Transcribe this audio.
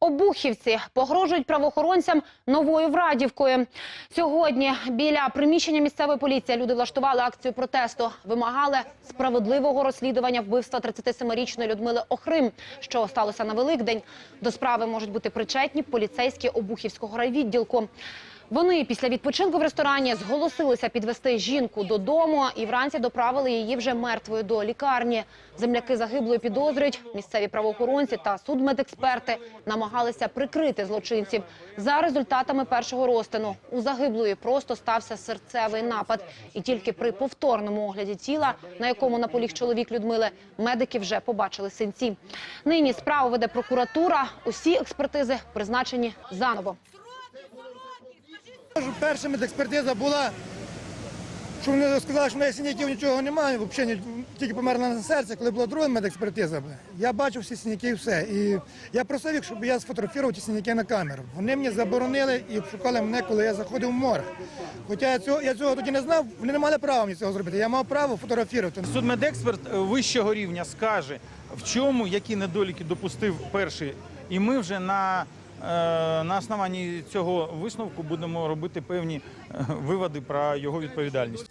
Обухівці погрожують правоохоронцям новою Врадівкою. Сьогодні біля приміщення місцевої поліції люди влаштували акцію протесту. Вимагали справедливого розслідування вбивства 37-річної Людмили Охрим, що сталося на Великдень. До справи можуть бути причетні поліцейські Обухівського райвідділку. Вони після відпочинку в ресторані зголосилися підвести жінку додому і вранці доправили її вже мертвою до лікарні. Земляки загиблої підозрюють, місцеві правоохоронці та судмедексперти намагалися прикрити злочинців. За результатами першого розтину у загиблої просто стався серцевий напад. І тільки при повторному огляді тіла, на якому наполіг чоловік Людмили, медики вже побачили синці. Нині справу веде прокуратура. Усі експертизи призначені заново. Перша медекспертиза була, що вони сказали, що в неї синяків нічого немає, взагалі тільки померла на серці. Коли була друга медекспертиза, я бачив всі синяки і все. І я просив їх, щоб я сфотографував ті синяки на камеру. Вони мені заборонили і обшукали мене, коли я заходив в морг. Хоча я цього, я цього тоді не знав, вони не мали права мені цього зробити. Я мав право фотографувати. Судмедексперт е, вищого рівня скаже, в чому які недоліки допустив перший, і ми вже на, на основанні цього висновку будемо робити певні е, виводи про його відповідальність.